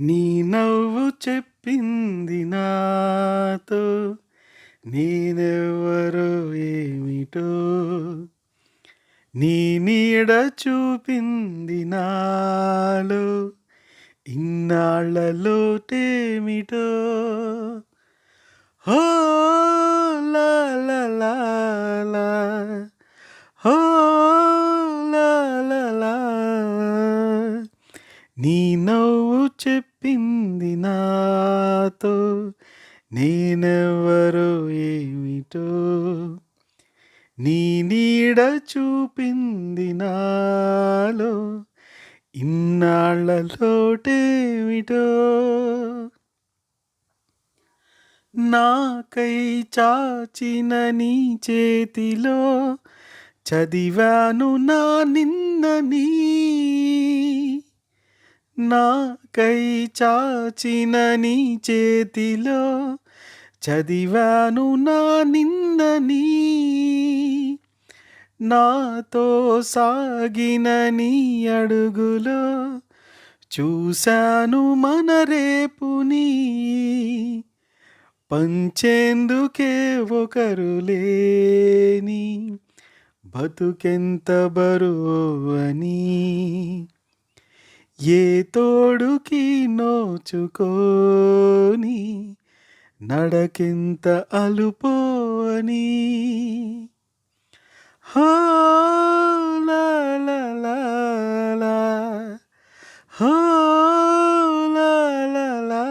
నీ నవ్వు చెప్పింది నాతో నేనెవరో ఏమిటో. నీ నీడ చూపింది నాలో ఇన్నాళ్ళలోటేమిటో నీ నవ్వు చెప్పింది నాతో నేనెవరో ఏమిటో. నీ నీడ చూపింది నాలో ఇన్నాళ్ళలోటేమిటో నాకై చాచిన నీ చేతిలో చదివాను నా నిన్నని నాకై చాచిన నీ చేతిలో చదివాను నా నిందని. నాతో సాగిన నీ అడుగులో చూశాను మన రేపుని. పంచేందుకే ఒకరు లేని బతుకెంత బరువు అని. ఏ తోడుకి నోచుకోని నడకెంత అలుపోని హో లా లా లా లా. హో లా లా లా.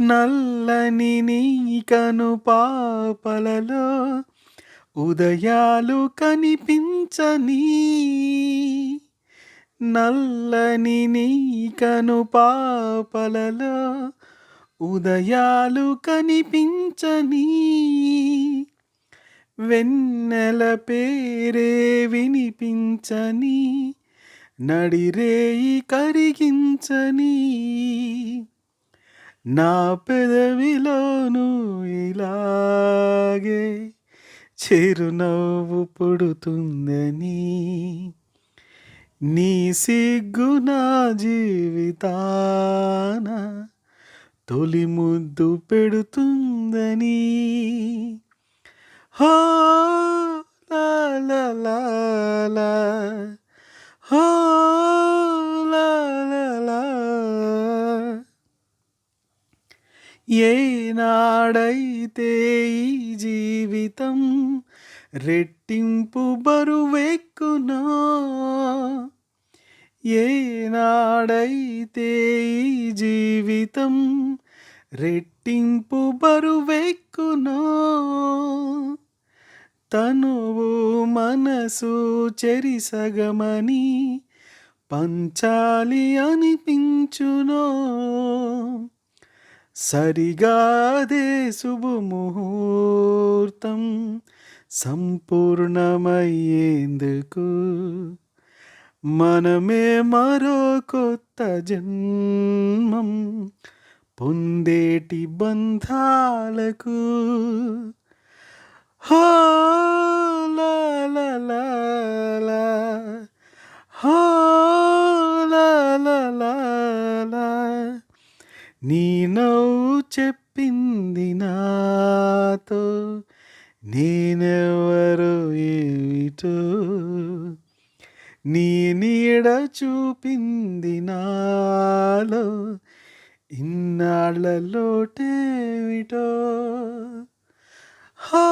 నల్లని నీ కను పాపలలో ఉదయాలు కనిపించని నల్లని నీ కను పాపలలో ఉదయాలు కనిపించని వెన్నెల పేరే వినిపించని నడిరేయి కరిగించని. నా పెదవిలోను ఇలాగే చిరునవ్వు పుడుతుందని. నీ సిగ్గు నా జీవితాన తొలి ముద్దు పెడుతుందని. హో లా లా లా లా హో లా లా లా ఏనాడైతే ఈ జీవితం రెట్టింపు బరువెక్కునా? ఏనాడైతే ఈ జీవితం రెట్టింపు బరువెక్కునా? తనువు మనసు చెరిసగమని పంచాలి అనిపించునో? సరిగాదే శుభముహూర్తం సంపూర్ణమయ్యేందుకు మనమే మరో కొత్త జన్మం పొందేటి బంధాలకు. హో లా లా ఉంది నాతో నేనెవరు ఏమిటో. నీ నీడ చూపింది నాలో ఇన్నాళ్ళ లోటేమిటో హా